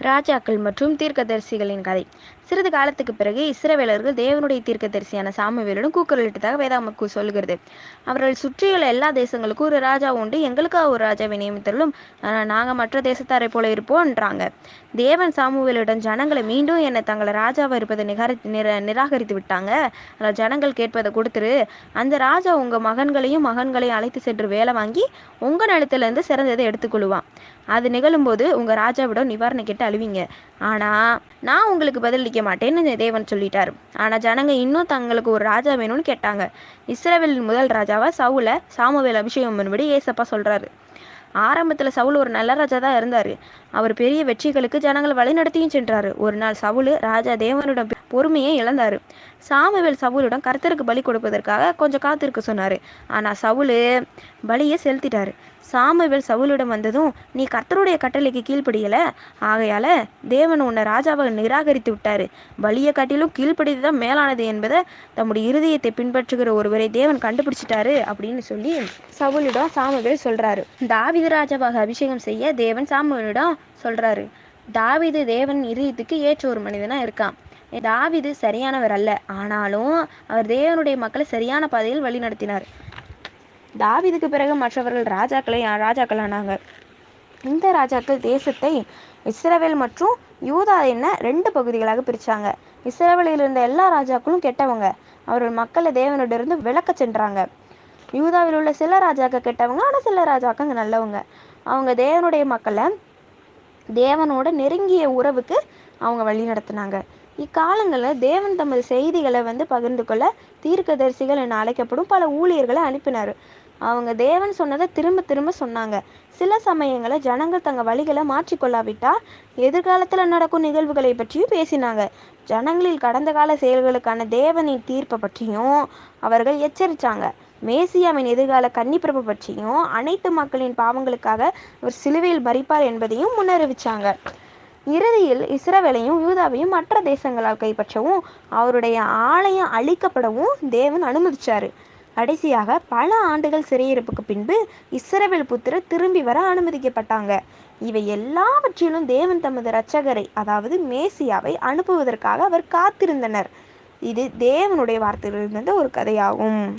ராஜாக்கள் மற்றும் தீர்க்கதரிசிகளின் கதை. சிறிது காலத்துக்கு பிறகு இஸ்ரவேலர்கள் தேவனுடைய தீர்க்கதரிசியான சாமுவேலுடன் கூக்குரலிட்டதாக வேதாமக்கு சொல்கிறது. அவர்கள் சுற்றியுள்ள எல்லா தேசங்களுக்கும் ஒரு ராஜா உண்டு. எங்களுக்காக ஒரு ராஜாவை நியமித்தலும் ஆனால் நாங்கள் மற்ற தேசத்தாரை போல இருப்போம்ன்றாங்க தேவன் சாமுவேலுடன் ஜனங்களை மீண்டும் என்னை தங்களை ராஜாவாக இருப்பதை நிகரி நிர நிராகரித்து விட்டாங்க. அதில் ஜனங்கள் கேட்பதை கொடுத்துரு. அந்த ராஜா உங்கள் மகன்களையும் மகன்களையும் அழைத்து சென்று வேலை வாங்கி உங்கள் நிலத்திலேருந்து சிறந்ததை எடுத்துக்கொள்வான் அது நிகழும்போது உங்கள் ராஜாவிடம் நிவாரணம் கேட்டு அழுவீங்க. ஆனால் நான் உங்களுக்கு பதிலளிக்க மாட்டேன்னு தேவன் சொல்லிட்டார். ஆனால் ஜனங்க இன்னும் தங்களுக்கு ஒரு ராஜா வேணும்னு கேட்டாங்க. இஸ்ரேவேலின் முதல் ராஜாவா சவுல? சாமுவேல் அபிஷேகம் பண்ணுபடி ஏசப்பா சொல்றாரு. ஆரம்பத்தில் சவுல் ஒரு நல்ல ராஜா தான் இருந்தார். அவர் பெரிய வெற்றிகளுக்கு ஜனங்களை வழிநடத்தியும் சென்றார். ஒரு நாள் சவுல் ராஜா தேவனிடம் பொறுமையை இழந்தார். சாமுவேல் சவுலிடம் கர்த்தருக்கு பலி கொடுப்பதற்காக கொஞ்சம் காத்திருக்க சொன்னார். ஆனால் சவுலு பலியை செலுத்திட்டார். சாமுவேல் சவுலிடம் வந்ததும் நீ கர்த்தருடைய கட்டளைக்கு கீழ்ப்படியலை? ஆகையால் தேவன் உன்னை ராஜாவை நிராகரித்து விட்டார். பலியை காட்டிலும் கீழ்ப்படிது தான் மேலானது என்பதை தம்முடைய இருதயத்தை பின்பற்றுகிற ஒருவரை தேவன் கண்டுபிடிச்சிட்டாரு அப்படின்னு சொல்லி சவுலிடம் சாமுவேல் சொல்கிறாரு தாவித ராஜாவாக அபிஷேகம் செய்ய தேவன் சாமுவேலிடம் சொல்கிறாரு தாவிது தேவன் இருதயத்துக்கு ஏற்ற ஒரு மனிதனாக இருக்கான். தாவிது சரியானவர் அல்ல. ஆனாலும் அவர் தேவனுடைய மக்களை சரியான பாதையில் வழி நடத்தினார். தாவிதுக்கு பிறகு மற்றவர்கள் ராஜாக்களை ராஜாக்களானாங்க. இந்த ராஜாக்கள் தேசத்தை இஸ்ரவேல் மற்றும் யூதா என்ன ரெண்டு பகுதிகளாக பிரித்தாங்க இஸ்ரவேலில் இருந்த எல்லா ராஜாக்களும் கெட்டவங்க. அவர்கள் மக்களை தேவனிடமிருந்து விளக்க சென்றாங்க. யூதாவில் உள்ள சில ராஜாக்கள் கெட்டவங்க ஆனால் சில ராஜாக்கள் நல்லவங்க. அவங்க தேவனுடைய மக்களை தேவனோட நெருங்கிய உறவுக்கு அவங்க வழி நடத்தினாங்க. இக்காலங்களில் தேவன் தமது செய்திகளை வந்து பகிர்ந்து கொள்ள தீர்க்கதரிசிகள் என அழைக்கப்படும் பல ஊழியர்களை அனுப்பினார். அவங்க தேவன் சொன்னதை திரும்ப திரும்ப சொன்னாங்க. சில சமயங்களில் ஜனங்கள் தங்கள் வழிகளை மாற்றிக்கொள்ளாவிட்டால் எதிர்காலத்தில் நடக்கும் நிகழ்வுகளை பற்றியும் பேசினாங்க. ஜனங்களில் கடந்த கால செயல்களுக்கான தேவனின் தீர்ப்பை பற்றியும் அவர்கள் எச்சரித்தாங்க மேசியாவின் எதிர்கால கன்னிப்பிறப்பு பற்றியும் அனைத்து மக்களின் பாவங்களுக்காக அவர் சிலுவையில் மறிப்பார் என்பதையும் முன்னறிவிச்சாங்க. இறுதியில் இஸ்ரவேலையும் யூதாவையும் மற்ற தேசங்களால் கைப்பற்றவும் அவருடைய ஆலயம் அழிக்கப்படவும் தேவன் அனுமதிச்சார். கடைசியாக பல ஆண்டுகள் சிறையிருப்புக்கு பின்பு இஸ்ரவேல் புத்திரர் திரும்பி வர அனுமதிக்கப்பட்டாங்க. இவை எல்லாவற்றிலும் தேவன் தமது இரட்சகரை அதாவது மேசியாவை அனுப்புவதற்காக அவர் காத்திருந்தனர். இது தேவனுடைய வார்த்தையிலிருந்து ஒரு கதையாகும்.